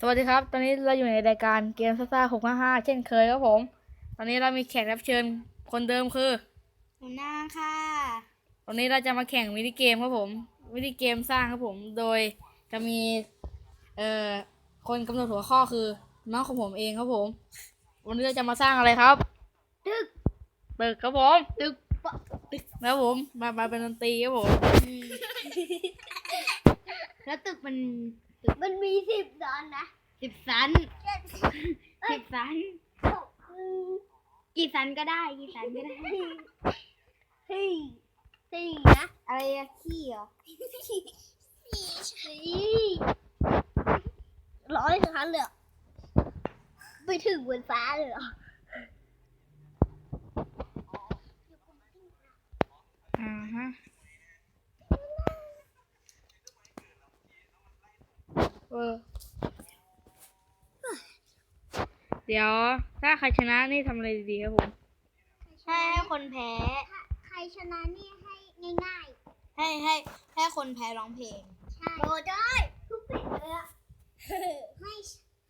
สวัสดีครับ ตอนนี้เราอยู่ในรายการเกมซ่าหกห้าห้าเช่นเคยครับผม ตอนนี้เรามีแขกรับเชิญคนเดิมคือหนูนาค่ะวันนี้เราจะมาแข่งมินิเกมครับผมมินิเกมสร้างครับผม โดยจะมี เอ่อ คนกำหนดหัวข้อคือน้องของผมเองครับผม วันนี้เราจะมาสร้างอะไรครับ ตึกตึกครับผม ตึกปะแล้วผม มามาเป็นดนตรีครับผม แล้วตึกมันตึก มันมีสิบชั้นนะสิบชั้นสิบชั้นกี่ชั้นก็ได้ กี่ชั้นก็ได้สี่สี่นะ อะไรอะขี้เหรอสี่ร้อยชั้นเลยเหรอไปถึงบนฟ้าเลยเหรออ่าฮะ เออ เดี๋ยว ถ้าใครชนะนี่ทำอะไรดีๆครับผมให้ให้คนแพ้ ใครชนะนี่ให้ง่ายให้ให้ให้คนแพ้ร้องเพลง ๆ ใช่โอ้ได้ทุกปิดเลยอะให้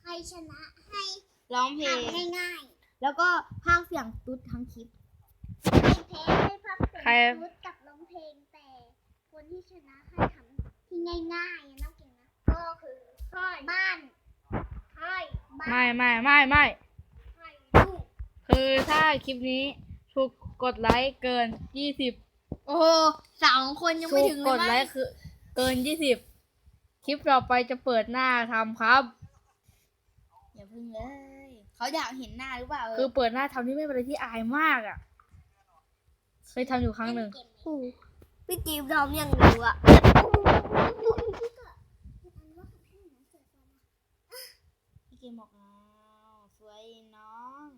ใครชนะให้ร้องเพลง ทำง่ายแล้วก็พากย์เสียงตุ๊ดทั้งคลิป ๆใครแพ้ให้พับเสียงใครชุดกับร้องเพลงแต่ คนที่ชนะให้ทำที่ง่ายๆนะน้องเก่งนะ ก็คือ ห้อยบ้านห้อยบ้าไม่นไม่ไม่ไม่ห้อยลูกคือถ้าคลิปนี้ถูกกดไลค์เกินยี่สิบโอ้โหสองคนยังถูไม่กถึงกเลดยไลมั้งค์คือ เกินยี่สิบคลิปต่อไปจะเปิดหน้าทำครับ อย่าพึ่งเลยเขาอยากเห็นหน้าหรือเปล่าคือเปิดหน้าทำนี่ไม่เป็นอะไรที่อายมากอะ เคยทำอยู่ครั้งหนึ่ง พี่จีมทำยังรู้อะพี่จี มบอกอ้าวสวยน้อง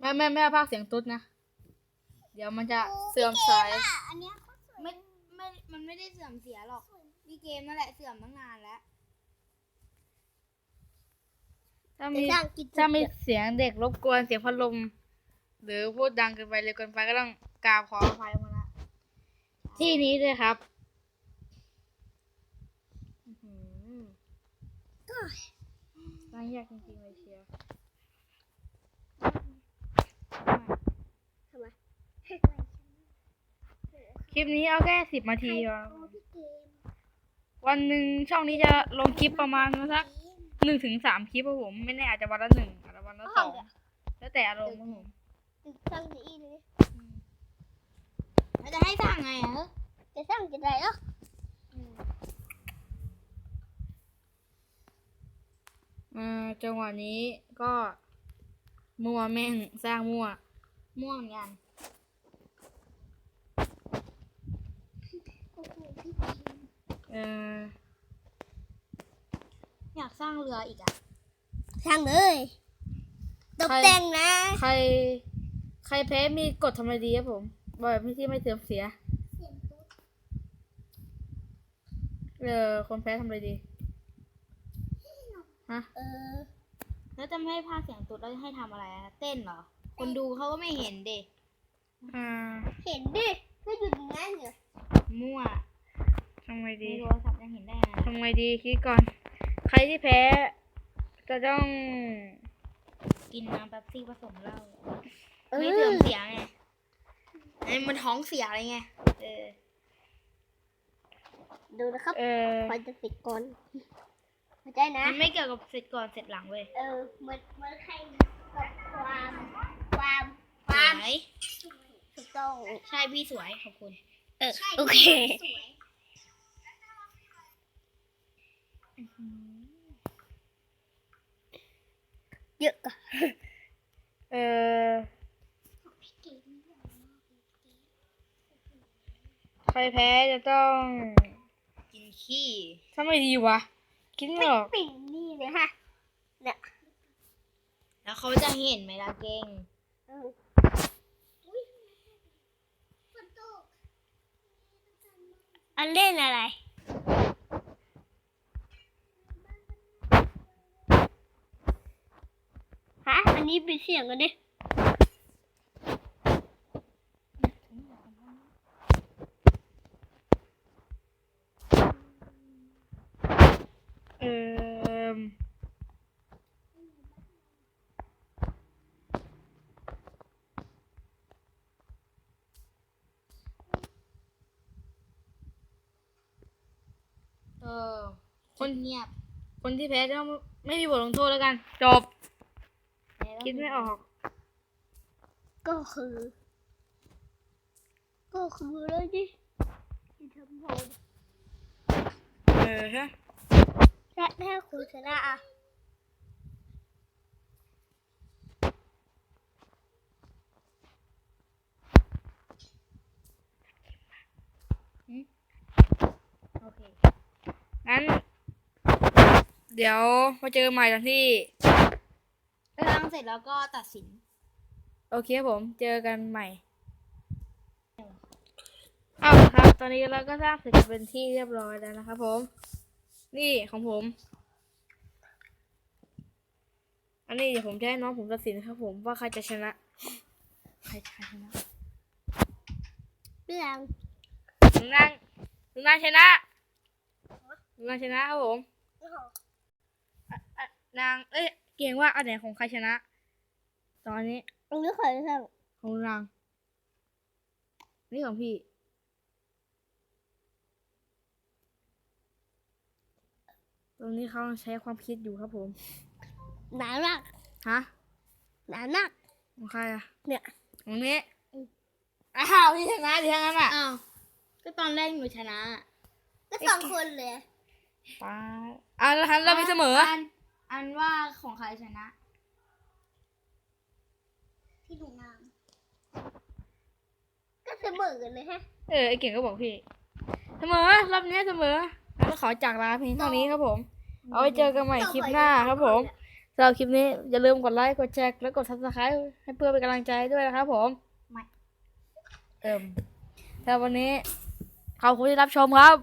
แม่แม่แม่ภาคเสียงตุ๊ดนะ เดี๋ยวมันจะเสื่อมสายอันเนี้ยก็สวยไม่ไม่มันไม่ได้เสื่อมเสียหรอกพี่เกมนั่นแหละเสื่อมตั้งนานแล้ว ถ้ามีถ้ามีเสียงเด็กรบกวนเสียงพัดลม หรือพูดดังเกินไปเร็วเกินไปก็ต้องกราบขออภัยมาละที่นี้ด้วยครับอื้อหือ น่ายากจริงๆเลยเชียวทำไมคลิปนี้เอาแค่สิบนาทีวันหนึ่งช่องนี้จะลงคลิปประมาณสักหนึ่งถึงสามคลิปครับผมไม่แน่อาจจะวันละหนึ่งอาจจะวันละสองแล้วแต่อารมณ์ครับผมตึกสร้างจะอีเลยแล้วจะให้สร้างไงอะจะสร้างจะได้เหรอ อ่า จังหวะนี้ก็มั่วแม่งสร้างมั่ว ม่วงเหมือนกันโอ้โหพี่เอออยากสร้างเรืออีกอะสร้างเลยตกแต่งนะ ใคร ใครแพ้มีกฎทำอะไรดีครับผมแบบไม่ที่ไม่เสื่อมเสียเสียงตุ๊ดเออคนแพ้ทำอะไรดี ฮะ เออ แล้วจะไม่ให้พากย์เสียงตุ๊ดแล้วจะให้ทำอะไรอะเต้นเหรอ คนดูเขาก็ไม่เห็นเด็อ่าเห็นดิก็อยู่อย่างนั้นเหรอมั่วทำไงในดีโทรศัพท์ยังเห็นได้ไงทำไงดีคิดก่อน ใครที่แพ้ จะต้องกินน้ำแป๊บซี่ผสมเหล้าไม่เสื่อมเสียไงไอ้มันท้องเสียอะไรไงเออ ดูนะครับเออพอจะติดก่อนเข้าใจนะมันไม่เกี่ยวกับเสร็จก่อนเสร็จหลังเว้ยเออเหมือนเหมือนใครกับความความคสวามวยถูกต้องใช่พี่สวยขอบคุณ เออ โอเค สวยเยอะก่อนเออใครแพ้จะต้องกินขี้ทำไมดีวะ คิดไม่ออกปิ่งนี่เลยฮะเนี่ยแล้วเขาจะเห็นไหมล่ะเก่งเอออันเล่นอะไร ฮะ อันนี้เป็นเสียงกันดิ เอ อ คนเงียบ คนที่แพ้ต้องไม่มีบทลงโทษแล้วกัน จบ คิดไม่ออก ก็คือ ก็คือแล้วดิที่ทำผมเออใช่และถ้าคุณชนะอะ โอเค งั้น เดี๋ยวมาเจอกันใหม่ตอนที่เรื่องเสร็จแล้วก็ตัดสิน โอเคครับผม เจอกันใหม่ เอาละครับ ตอนนี้เราก็สร้างเสร็จเป็นที่เรียบร้อยแล้วนะครับผม นี่ของผม อันนี้เดี๋ยวผมจะให้น้องผมตัดสินนะครับผมว่าใครจะชนะ ใครจะชนะเรื่องหนึ่งนางหนึ่งนางชนะหนึ่งนางชนะครับผมอะอะ นาง เอ้ย เก่งว่าอันไหนของใครชนะ ตอนนี้อันนี้ขอทของนาง นี่ของพี่ ตรงนี้เขาใช้ความคิดอยู่ครับผมำหนาหนักฮะ หนาหนักของใครอะเนี่ยของนี้ อ้าวพี่ชนะดิทั้งนั้นอะอ้าวก็ตอนแรกหนูชนะก็สองคนเลยป้าอะแล้วทันเราไปเสมอน อันว่าของใครชนะ ที่หนูนามก็เสมอกันเลยฮะ เออไอเก่งก็บอกพี่ เสมอรอบนี้เสมอแล้วก็ขอจากลาเพียงเท่านี้ครับผม เอาไว้เจอกันใหม่คลิปหน้าครับผมสำหรับคลิปนี้อย่าลืมกดไลค์กดแชร์และกด subscribe ให้เพื่อเป็นกำลังใจด้วยนะครับผมไม่เอิมแต่วันนี้ขอบคุณที่รับชมครับ